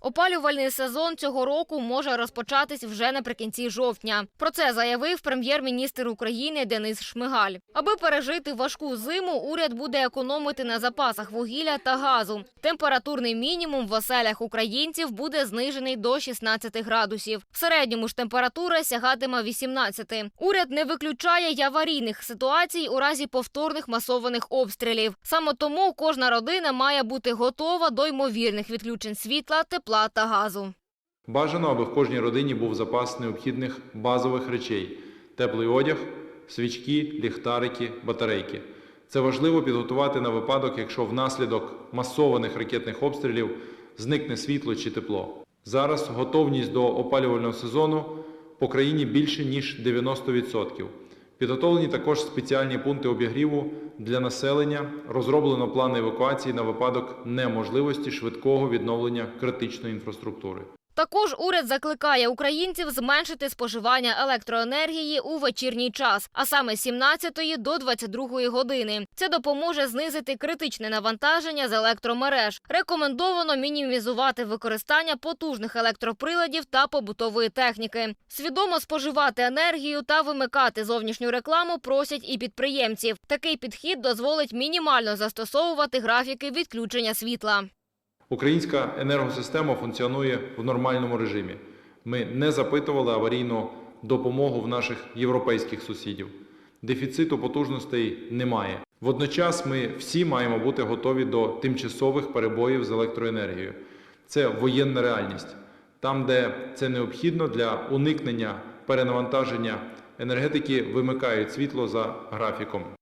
Опалювальний сезон цього року може розпочатись вже наприкінці жовтня. Про це заявив прем'єр-міністр України Денис Шмигаль. Аби пережити важку зиму, уряд буде економити на запасах вугілля та газу. Температурний мінімум в оселях українців буде знижений до 16 градусів. В середньому ж температура сягатиме 18. Уряд не виключає й аварійних ситуацій у разі повторних масованих обстрілів. Саме тому кожна родина має бути готова до ймовірних відключень світла, тепла та газу. Бажано, аби в кожній родині був запас необхідних базових речей: теплий одяг, свічки, ліхтарики, батарейки. Це важливо підготувати на випадок, якщо внаслідок масованих ракетних обстрілів зникне світло чи тепло. Зараз готовність до опалювального сезону по країні більше ніж 90%. Підготовлені також спеціальні пункти обігріву для населення, розроблено плани евакуації на випадок неможливості швидкого відновлення критичної інфраструктури. Також уряд закликає українців зменшити споживання електроенергії у вечірній час, а саме з 17 до 22 години. Це допоможе знизити критичне навантаження з електромереж. Рекомендовано мінімізувати використання потужних електроприладів та побутової техніки. Свідомо споживати енергію та вимикати зовнішню рекламу просять і підприємців. Такий підхід дозволить мінімально застосовувати графіки відключення світла. Українська енергосистема функціонує в нормальному режимі. Ми не запитували аварійну допомогу в наших європейських сусідів. Дефіциту потужностей немає. Водночас ми всі маємо бути готові до тимчасових перебоїв з електроенергією. Це воєнна реальність. Там, де це необхідно для уникнення перенавантаження енергетики, вимикають світло за графіком.